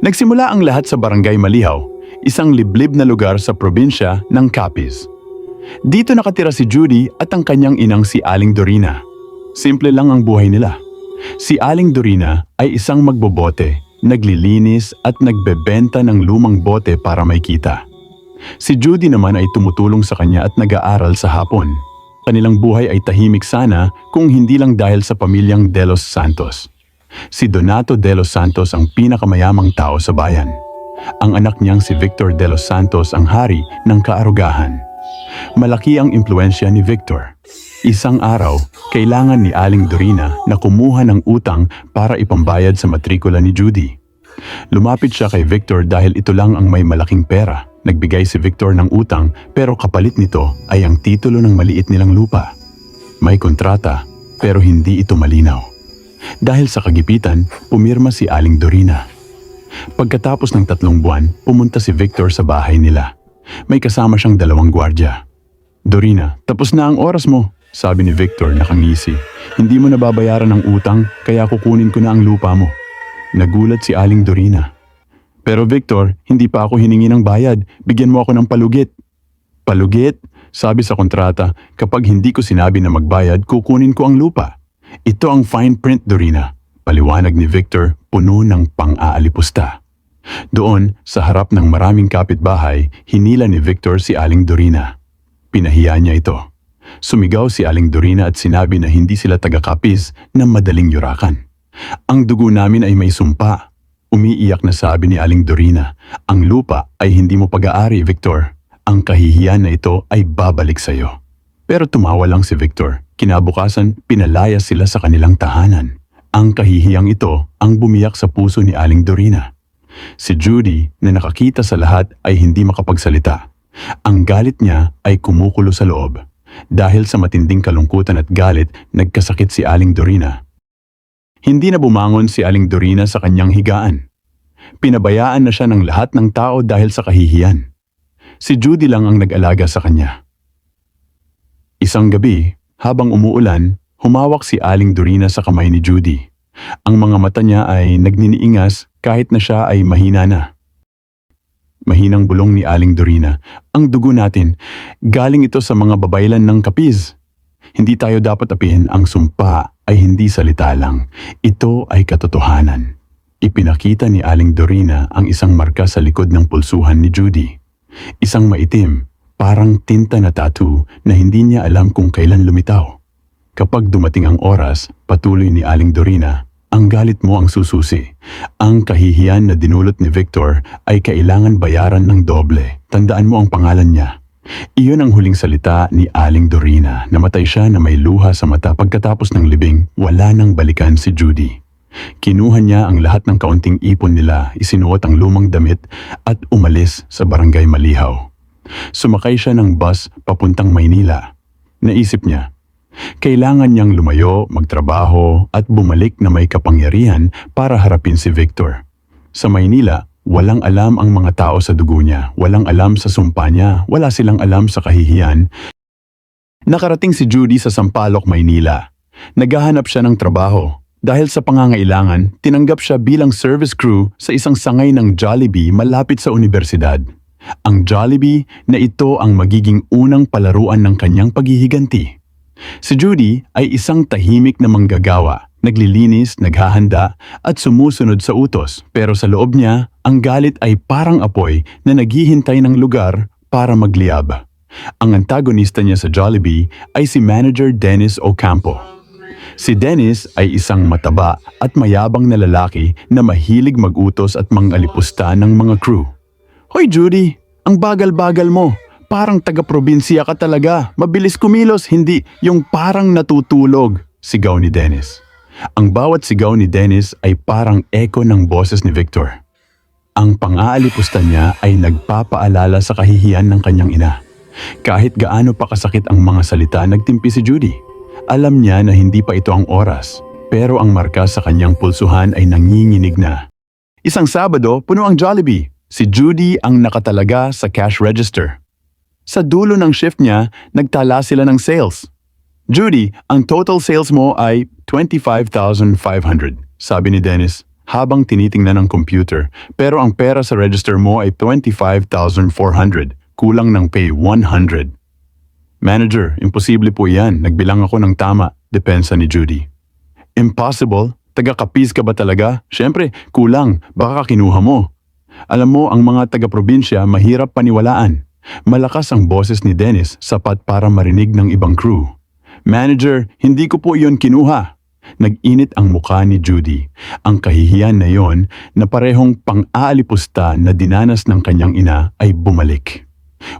Nagsimula ang lahat sa Barangay Malihaw, isang liblib na lugar sa probinsya ng Capiz. Dito nakatira si Judy at ang kanyang inang si Aling Dorina. Simple lang ang buhay nila. Si Aling Dorina ay isang magbobote, naglilinis at nagbebenta ng lumang bote para may kita. Si Judy naman ay tumutulong sa kanya at nag-aaral sa hapon. Kanilang buhay ay tahimik sana kung hindi lang dahil sa pamilyang De Los Santos. Si Donato De Los Santos ang pinakamayamang tao sa bayan. Ang anak niyang si Victor De Los Santos ang hari ng kaarugahan. Malaki ang impluensya ni Victor. Isang araw, kailangan ni Aling Dorina na kumuha ng utang para ipambayad sa matrikula ni Judy. Lumapit siya kay Victor dahil ito lang ang may malaking pera. Nagbigay si Victor ng utang pero kapalit nito ay ang titulo ng maliit nilang lupa. May kontrata pero hindi ito malinaw. Dahil sa kagipitan, pumirma si Aling Dorina. Pagkatapos ng tatlong buwan, pumunta si Victor sa bahay nila. May kasama siyang dalawang gwardya. Dorina, tapos na ang oras mo, sabi ni Victor nakangisi. Hindi mo nababayaran ng utang kaya kukunin ko na ang lupa mo. Nagulat si Aling Dorina. Pero Victor, hindi pa ako hiningi ng bayad. Bigyan mo ako ng palugit. Palugit? Sabi sa kontrata, kapag hindi ko sinabi na magbayad, kukunin ko ang lupa. Ito ang fine print, Dorina. Paliwanag ni Victor, puno ng pang-aalipusta. Doon, sa harap ng maraming kapitbahay, hinila ni Victor si Aling Dorina. Pinahiya niya ito. Sumigaw si Aling Dorina at sinabi na hindi sila taga-kapis na madaling yurakan. Ang dugo namin ay may sumpa. Umiiyak na sabi ni Aling Dorina, ang lupa ay hindi mo pag-aari, Victor. Ang kahihiyan na ito ay babalik sa iyo. Pero tumawa lang si Victor. Kinabukasan, pinalaya sila sa kanilang tahanan. Ang kahihiyang ito ang bumiyak sa puso ni Aling Dorina. Si Judy na nakakita sa lahat ay hindi makapagsalita. Ang galit niya ay kumukulo sa loob. Dahil sa matinding kalungkutan at galit, nagkasakit si Aling Dorina. Hindi na bumangon si Aling Dorina sa kanyang higaan. Pinabayaan na siya ng lahat ng tao dahil sa kahihiyan. Si Judy lang ang nag-alaga sa kanya. Isang gabi, habang umuulan, humawak si Aling Dorina sa kamay ni Judy. Ang mga mata niya ay nagniniingas kahit na siya ay mahina na. Mahinang bulong ni Aling Dorina, ang dugo natin, galing ito sa mga babaylan ng kapiz. Hindi tayo dapat apihin ang sumpa ay hindi salita lang. Ito ay katotohanan. Ipinakita ni Aling Dorina ang isang marka sa likod ng pulsuhan ni Judy. Isang maitim, parang tinta na tattoo na hindi niya alam kung kailan lumitaw. Kapag dumating ang oras, patuloy ni Aling Dorina, ang galit mo ang sususi. Ang kahihiyan na dinulot ni Victor ay kailangan bayaran ng doble. Tandaan mo ang pangalan niya. Iyon ang huling salita ni Aling Dorina. Namatay siya na may luha sa mata pagkatapos ng libing, wala nang balikan si Judy. Kinuha niya ang lahat ng kaunting ipon nila, isinuot ang lumang damit at umalis sa barangay Malihaw. Sumakay siya ng bus papuntang Maynila. Naisip niya, kailangan niyang lumayo, magtrabaho at bumalik na may kapangyarihan para harapin si Victor. Sa Maynila, walang alam ang mga tao sa dugo niya, walang alam sa sumpa niya, wala silang alam sa kahihiyan. Nakarating si Judy sa Sampaloc, Maynila. Naghahanap siya ng trabaho. Dahil sa pangangailangan, tinanggap siya bilang service crew sa isang sangay ng Jollibee malapit sa universidad. Ang Jollibee na ito ang magiging unang palaruan ng kanyang paghihiganti. Si Judy ay isang tahimik na manggagawa, naglilinis, naghahanda at sumusunod sa utos pero sa loob niya, ang galit ay parang apoy na naghihintay ng lugar para magliyab. Ang antagonista niya sa Jollibee ay si Manager Dennis Ocampo. Si Dennis ay isang mataba at mayabang na lalaki na mahilig magutos at mangalipusta ng mga crew. Hoy Judy, ang bagal-bagal mo. Parang taga-probinsya ka talaga. Mabilis kumilos, hindi yung parang natutulog. Sigaw ni Dennis. Ang bawat sigaw ni Dennis ay parang echo ng boses ni Victor. Ang pang-aalipusta niya ay nagpapaalala sa kahihiyan ng kanyang ina. Kahit gaano pa kasakit ang mga salita, nagtimpi si Judy. Alam niya na hindi pa ito ang oras, pero ang marka sa kanyang pulsuhan ay nanginginig na. Isang Sabado, puno ang Jollibee. Si Judy ang nakatalaga sa cash register. Sa dulo ng shift niya, nagtala sila ng sales. Judy, ang total sales mo ay 25,500, sabi ni Dennis. habang tinitingnan ng computer pero ang pera sa register mo ay 25,400, kulang ng pay 100. Manager, imposible po yan. Nagbilang ako ng tama, depensa ni Judy. Impossible? Taga-kapis ka ba talaga? Siyempre, kulang. Baka kinuha mo. Alam mo, ang mga taga-probinsya mahirap paniwalaan. Malakas ang boses ni Dennis sapat para marinig ng ibang crew. Manager, hindi ko po iyon kinuha. Nag-init ang mukha ni Judy. Ang kahihiyan na yon na parehong pang-aalipusta na dinanas ng kanyang ina ay bumalik.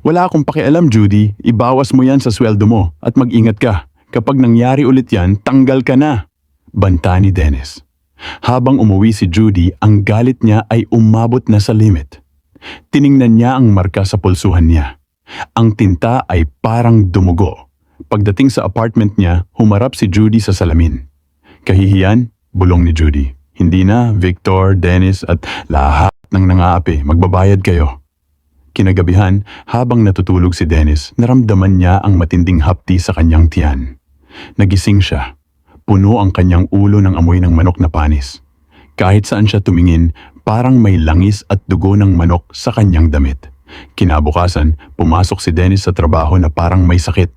Wala akong pakialam, Judy. Ibawas mo yan sa sweldo mo at mag-ingat ka. Kapag nangyari ulit yan, tanggal ka na. Banta ni Dennis. Habang umuwi si Judy, ang galit niya ay umabot na sa limit. Tiningnan niya ang marka sa pulsuhan niya. Ang tinta ay parang dumugo. Pagdating sa apartment niya, humarap si Judy sa salamin. Kahihiyan, bulong ni Judy. Hindi na, Victor, Dennis at lahat ng nangaapi, magbabayad kayo. Kinagabihan, habang natutulog si Dennis, naramdaman niya ang matinding hapti sa kanyang tiyan. Nagising siya. Puno ang kanyang ulo ng amoy ng manok na panis. Kahit saan siya tumingin, parang may langis at dugo ng manok sa kanyang damit. Kinabukasan, pumasok si Dennis sa trabaho na parang may sakit.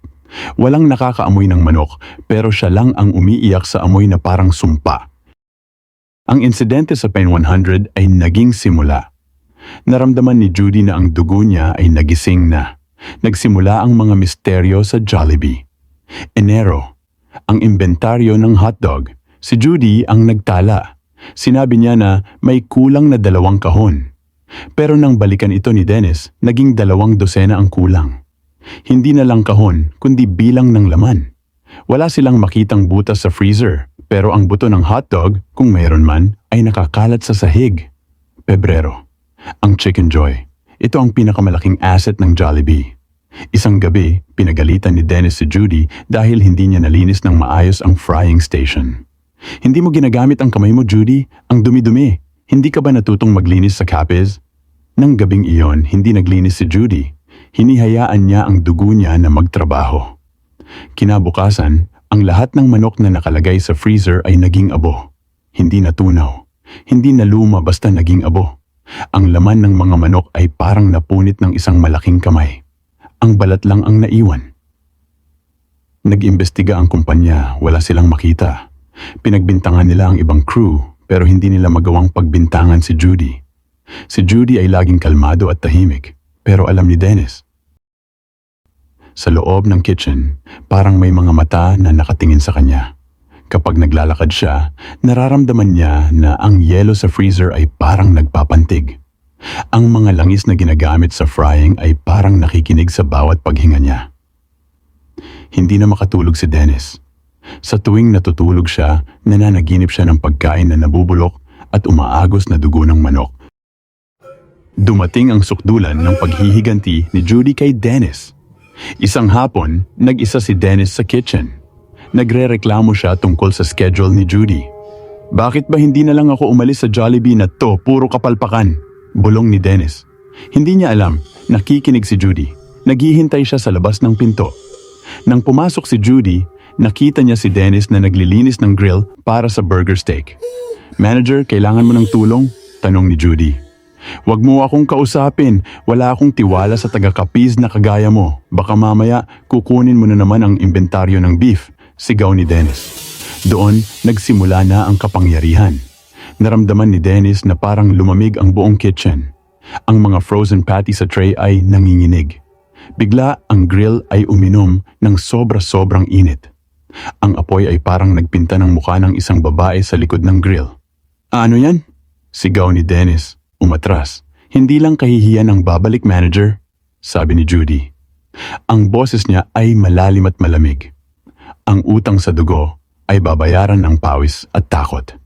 Walang nakakaamoy ng manok, pero siya lang ang umiiyak sa amoy na parang sumpa. Ang insidente sa Pen 100 ay naging simula. Naramdaman ni Judy na ang dugo niya ay nagising na. Nagsimula ang mga misteryo sa Jollibee. Enero, ang inventaryo ng hotdog. Si Judy ang nagtala. Sinabi niya na may kulang na dalawang kahon. Pero nang balikan ito ni Dennis, naging dalawang dosena ang kulang. Hindi na lang kahon, kundi bilang ng laman. Wala silang makitang butas sa freezer, pero ang buto ng hotdog, kung mayroon man, ay nakakalat sa sahig. Pebrero. Ang Chicken Joy. Ito ang pinakamalaking asset ng Jollibee. Isang gabi, pinagalitan ni Dennis si Judy dahil hindi niya nalinis ng maayos ang frying station. Hindi mo ginagamit ang kamay mo, Judy. Ang dumi-dumi. Hindi ka ba natutong maglinis sa Capiz? Nang gabing iyon, hindi naglinis si Judy. Hinihayaan niya ang dugo niya na magtrabaho. Kinabukasan, ang lahat ng manok na nakalagay sa freezer ay naging abo. Hindi natunaw. Hindi naluma basta naging abo. Ang laman ng mga manok ay parang napunit ng isang malaking kamay. Ang balat lang ang naiwan. Nag-imbestiga ang kumpanya, wala silang makita. Pinagbintangan nila ang ibang crew pero hindi nila magawang pagbintangan si Judy. Si Judy ay laging kalmado at tahimik pero alam ni Dennis. Sa loob ng kitchen, parang may mga mata na nakatingin sa kanya. Kapag naglalakad siya, nararamdaman niya na ang yelo sa freezer ay parang nagpapantig. Ang mga langis na ginagamit sa frying ay parang nakikinig sa bawat paghinga niya. Hindi na makatulog si Dennis. Sa tuwing natutulog siya, nananaginip siya ng pagkain na nabubulok at umaagos na dugo ng manok. Dumating ang sukdulan ng paghihiganti ni Judy kay Dennis. Isang hapon, nag-isa si Dennis sa kitchen. Nagre-reklamo siya tungkol sa schedule ni Judy. Bakit ba hindi na lang ako umalis sa Jollibee na to puro kapalpakan? Bulong ni Dennis. Hindi niya alam, nakikinig si Judy. Naghihintay siya sa labas ng pinto. Nang pumasok si Judy, nakita niya si Dennis na naglilinis ng grill para sa burger steak. Manager, kailangan mo ng tulong? Tanong ni Judy. Huwag mo akong kausapin. Wala akong tiwala sa taga-kapiz na kagaya mo. Baka mamaya kukunin mo na naman ang inventaryo ng beef. Sigaw ni Dennis. Doon, nagsimula na ang kapangyarihan. Naramdaman ni Dennis na parang lumamig ang buong kitchen. Ang mga frozen patty sa tray ay nanginginig. Bigla ang grill ay uminom ng sobra-sobrang init. Ang apoy ay parang nagpinta ng mukha ng isang babae sa likod ng grill. Ano yan? Sigaw ni Dennis. Umatras. Hindi lang kahihiyan ang babalik manager, sabi ni Judy. Ang boses niya ay malalim at malamig. Ang utang sa dugo ay babayaran ng pawis at takot.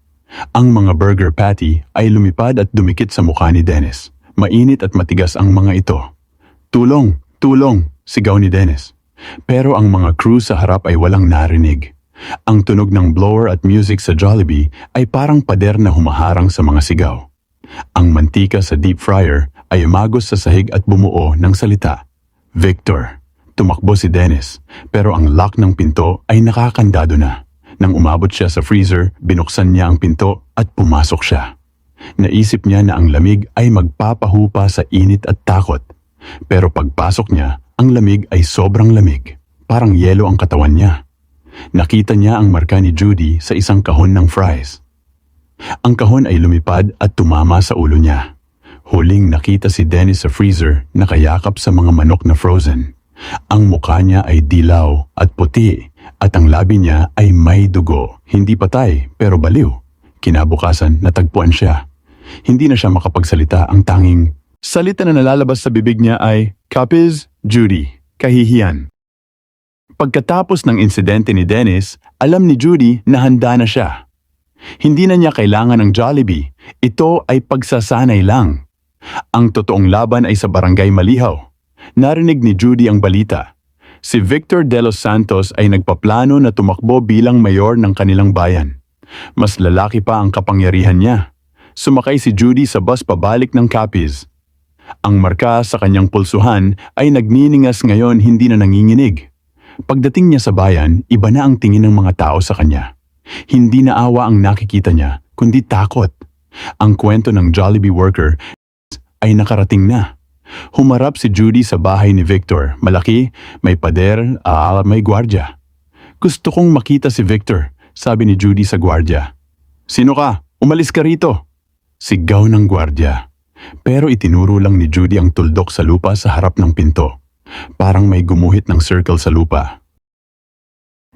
Ang mga burger patty ay lumipad at dumikit sa mukha ni Dennis. Mainit at matigas ang mga ito. Tulong! Tulong! Sigaw ni Dennis. Pero ang mga crew sa harap ay walang narinig. Ang tunog ng blower at music sa Jollibee ay parang pader na humaharang sa mga sigaw. Ang mantika sa deep fryer ay umagos sa sahig at bumuo ng salita. Victor. Tumakbo si Dennis, pero ang lock ng pinto ay nakakandado na. Nang umabot siya sa freezer, binuksan niya ang pinto at pumasok siya. Naisip niya na ang lamig ay magpapahupa sa init at takot. Pero pagpasok niya, ang lamig ay sobrang lamig. Parang yelo ang katawan niya. Nakita niya ang marka ni Judy sa isang kahon ng fries. Ang kahon ay lumipad at tumama sa ulo niya. Huling nakita si Dennis sa freezer nakayakap sa mga manok na frozen. Ang mukha niya ay dilaw at puti at ang labi niya ay may dugo. Hindi patay pero baliw. Kinabukasan natagpuan siya. Hindi na siya makapagsalita ang tanging salita na nalalabas sa bibig niya ay Capiz, Judy, kahihiyan. Pagkatapos ng insidente ni Dennis, alam ni Judy na handa na siya. Hindi na niya kailangan ng Jollibee. Ito ay pagsasanay lang. Ang totoong laban ay sa barangay Malihaw. Narinig ni Judy ang balita. Si Victor De Los Santos ay nagpaplano na tumakbo bilang mayor ng kanilang bayan. Mas lalaki pa ang kapangyarihan niya. Sumakay si Judy sa bus pabalik ng Capiz. Ang marka sa kanyang pulsuhan ay nagniningas ngayon hindi na nanginginig. Pagdating niya sa bayan, iba na ang tingin ng mga tao sa kanya. Hindi na awa ang nakikita niya, kundi takot. Ang kwento ng Jollibee worker ay nakarating na. Humarap si Judy sa bahay ni Victor. Malaki, may pader, ah, may gwardya. Gusto kong makita si Victor, sabi ni Judy sa gwardya. Sino ka? Umalis ka rito. Sigaw ng gwardya. Pero itinuro lang ni Judy ang tuldok sa lupa sa harap ng pinto. Parang may gumuhit ng circle sa lupa.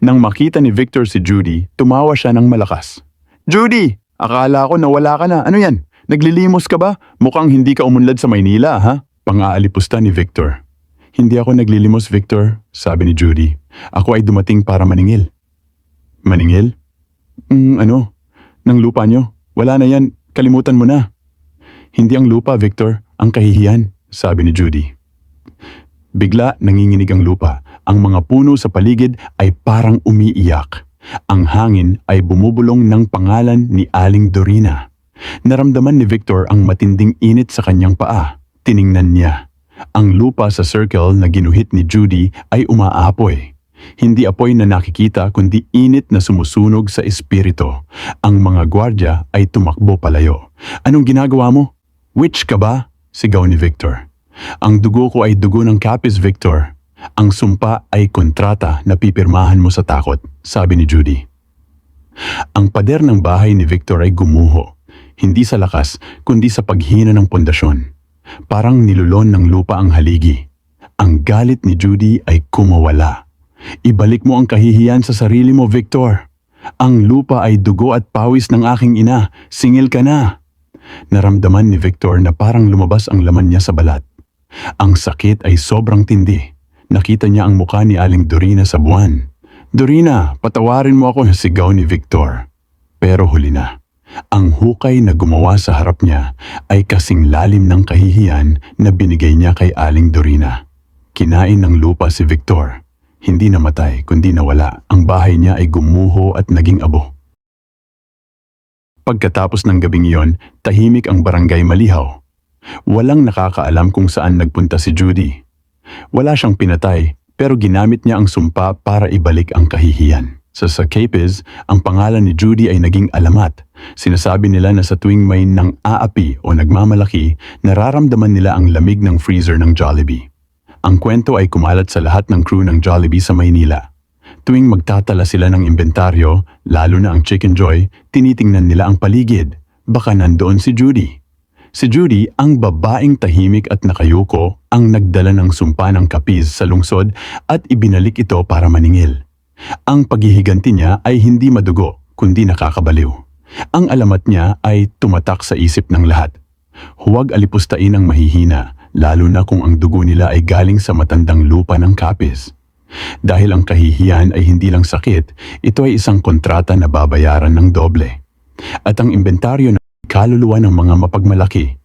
Nang makita ni Victor si Judy, tumawa siya ng malakas. Judy! Akala ko nawala ka na. Ano yan? Naglilimos ka ba? Mukhang hindi ka umunlad sa Maynila, ha? Pang-aalipusta ni Victor. Hindi ako naglilimos, Victor, sabi ni Judy. Ako ay dumating para maningil. Maningil? Mm, ano? Nang lupa nyo? Wala na yan. Kalimutan mo na. Hindi ang lupa, Victor. Ang kahihiyan, sabi ni Judy. Bigla nanginginig ang lupa. Ang mga puno sa paligid ay parang umiiyak. Ang hangin ay bumubulong ng pangalan ni Aling Dorina. Naramdaman ni Victor ang matinding init sa kanyang paa. Tiningnan niya. Ang lupa sa circle na ginuhit ni Judy ay umaapoy. Hindi apoy na nakikita kundi init na sumusunog sa espiritu. Ang mga gwardya ay tumakbo palayo. Anong ginagawa mo? Witch ka ba? Sigaw ni Victor. Ang dugo ko ay dugo ng Capiz Victor. Ang sumpa ay kontrata na pipirmahan mo sa takot, sabi ni Judy. Ang pader ng bahay ni Victor ay gumuho, hindi sa lakas kundi sa paghina ng pundasyon. Parang nilulon ng lupa ang haligi. Ang galit ni Judy ay kumawala. Ibalik mo ang kahihiyan sa sarili mo, Victor. Ang lupa ay dugo at pawis ng aking ina. Singil ka na. Naramdaman ni Victor na parang lumabas ang laman niya sa balat. Ang sakit ay sobrang tindi. Nakita niya ang mukha ni Aling Dorina sa buwan. Dorina, patawarin mo ako, sigaw ni Victor. Pero huli na. Ang hukay na gumawa sa harap niya ay kasing lalim ng kahihiyan na binigay niya kay Aling Dorina. Kinain ng lupa si Victor. Hindi namatay kundi nawala. Ang bahay niya ay gumuho at naging abo. Pagkatapos ng gabing iyon, tahimik ang barangay Malihaw. Walang nakakaalam kung saan nagpunta si Judy. Wala siyang pinatay pero ginamit niya ang sumpa para ibalik ang kahihiyan. Sa sa Capiz, ang pangalan ni Judy ay naging alamat. Sinasabi nila na sa tuwing may nang aapi o nagmamalaki, nararamdaman nila ang lamig ng freezer ng Jollibee. Ang kwento ay kumalat sa lahat ng crew ng Jollibee sa Maynila. Tuwing magtatala sila ng inventaryo, lalo na ang Chicken Joy, tinitingnan nila ang paligid. Baka nandoon si Judy. Si Judy, ang babaeng tahimik at nakayuko, ang nagdala ng sumpa ng kapiz sa lungsod at ibinalik ito para maningil. Ang paghihiganti niya ay hindi madugo, kundi nakakabaliw. Ang alamat niya ay tumatak sa isip ng lahat. Huwag alipustain ang mahihina, lalo na kung ang dugo nila ay galing sa matandang lupa ng kapis. Dahil ang kahihiyan ay hindi lang sakit, ito ay isang kontrata na babayaran ng doble. At ang inventaryo ng kaluluwa ng mga mapagmalaki